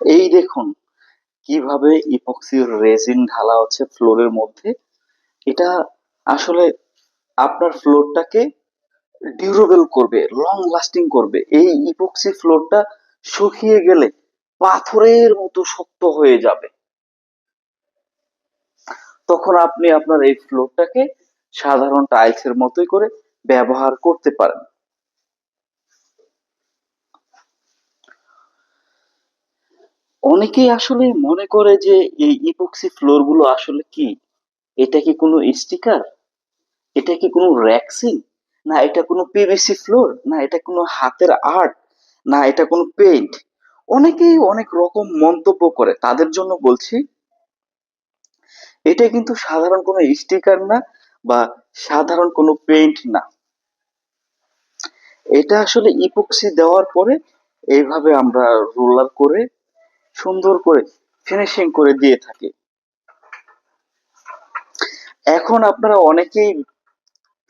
এই দেখুন, কীভাবে ইপক্সির রেজিন ঢালা হচ্ছে ফ্লোরের মধ্যে। এটা আসলে আপনার ফ্লোরটাকে ডিউরেবল করবে লং লাস্টিং করবে। এই ইপক্সি ফ্লোরটা শুকিয়ে গেলে পাথরের মতো শক্ত হয়ে যাবে। তখন আপনি আপনার এই ফ্লোরটাকে সাধারণ টাইলসের মতোই করে ব্যবহার করতে পারেন। অনেকেই আসলে মনে করে যে এই ইপক্সি ফ্লোরগুলো আসলে কি? এটা কি কোনো স্টিকার এটা কি কোনো র্যাক্সিন না, এটা কোনো পিভিসি ফ্লোর না, এটা কোনো হাতের আর্ট না, এটা কোনো পেইন্ট অনেকেই অনেক রকম মন্তব্য করে, তাদের জন্য বলছি, এটা কিন্তু সাধারণ কোনো স্টিকার না বা সাধারণ কোনো পেইন্ট না। এটা আসলে ইপক্সি দেওয়ার পরে এইভাবে আমরা রোলার করে সুন্দর করে ফিনিশিং করে দিয়ে থাকে। এখন আপনারা অনেকেই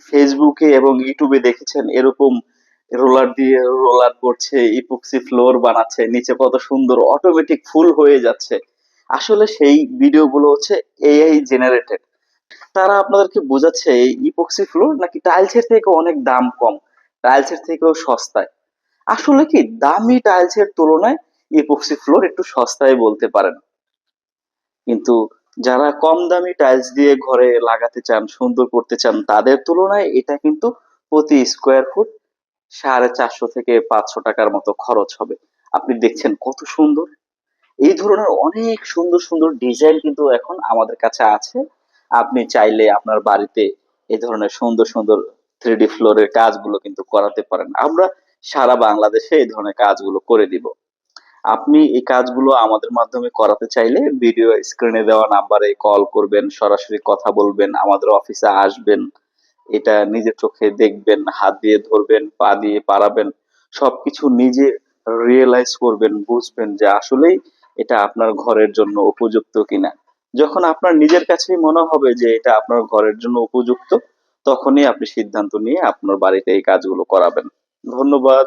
ফেসবুকে এবং ইউটিউবে দেখেছেন, এরকম রোলার দিয়ে রোলার করছে ইপক্সি ফ্লোর বানাচ্ছে, নিচে কত সুন্দর অটোমেটিক ফুল হয়ে যাচ্ছে। আসলে সেই ভিডিওগুলো হচ্ছে এআই জেনারেটেড তারা আপনাদেরকে বোঝাচ্ছে, এই ইপক্সি ফ্লোর নাকি টাইলসের থেকে অনেক দাম কম টাইলসের থেকেও সস্তায়। আসলে কি, দামি টাইলসের তুলনায় ইপক্সি ফ্লোর একটু সস্তায় বলতে পারেন। কিন্তু যারা কম দামি টাইলস দিয়ে ঘরে লাগাতে চান, সুন্দর করতে চান, তাদের তুলনায় এটা কিন্তু প্রতি স্কোয়ার ফুট সাড়ে চারশো থেকে পাঁচশো টাকার মতো খরচ হবে। আপনি দেখছেন কত সুন্দর? এই ধরনের অনেক সুন্দর সুন্দর ডিজাইন কিন্তু এখন আমাদের কাছে আছে। আপনি চাইলে আপনার বাড়িতে এই ধরনের সুন্দর সুন্দর থ্রি ডি ফ্লোরের কাজগুলো কিন্তু করাতে পারেন। আমরা সারা বাংলাদেশে এই ধরনের কাজগুলো করে দিব। আপনি এই কাজগুলো আমাদের মাধ্যমে করাতে চাইলে ভিডিও স্ক্রিনে দেওয়া নাম্বারে কল করবেন, সরাসরি কথা বলবেন, আমাদের অফিসে আসবেন। এটা নিজের চোখে দেখবেন, হাত দিয়ে ধরবেন, পা দিয়ে পারাবেন সবকিছু নিজে রিয়েলাইজ করবেন, বুঝবেন যে আসলেই এটা আপনার ঘরের জন্য উপযুক্ত কিনা। যখন আপনার নিজের কাছেই মনে হবে যে এটা আপনার ঘরের জন্য উপযুক্ত, তখনই আপনি সিদ্ধান্ত নিয়ে আপনার বাড়িতে এই কাজগুলো করাবেন। ধন্যবাদ।